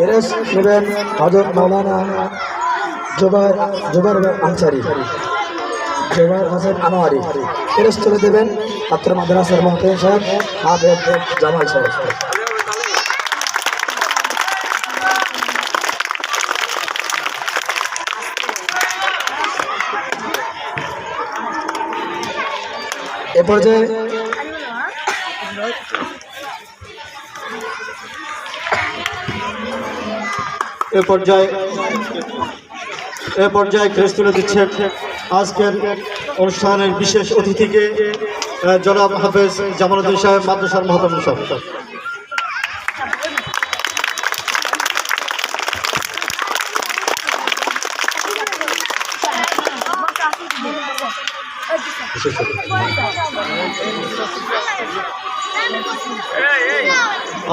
Perez নেবেন হজরত মৌলানা জোবার জোবার আনসারি। জোবার হোসেন আনোয়ারি। পেরেস তুলে দেবেন পাত্র মাদ্রাসার মহতেন সাহেব হাফেজ জামাল সাহেব। এ পর্যায়ে এ পর্যায়ে এ পর্যায়ে ক্রেস তুলে দিচ্ছেন আজকের অনুষ্ঠানের বিশেষ অতিথিকে জনাব হাফেজ জামালুদ্দিন সাহেব, মাদ্রাসার মহতম সাহেব বিশেষ অতিথি।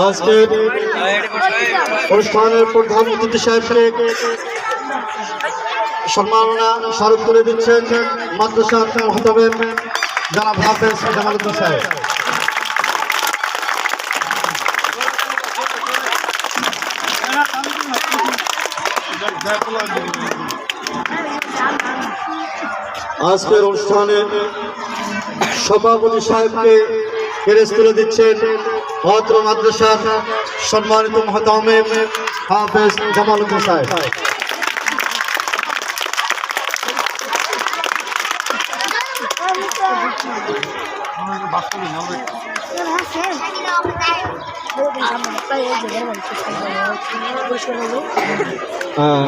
আজকের অনুষ্ঠানের প্রধান অতিথি সাহেবকে সম্মাননা স্মারক তুলে দিচ্ছেন মাদ্রাসার মহতাবের জনাব হাফেজ জামালুদ্দিন সাহেব। আজকের অনুষ্ঠানে সভাপতি সাহেবকে ফেরেস তুলে দিচ্ছেন ভদ্র মাদ্রাসার সম্মানিত মহতামে হাফেজ জামালুদ্দিন সাহেব Gracias. আহ,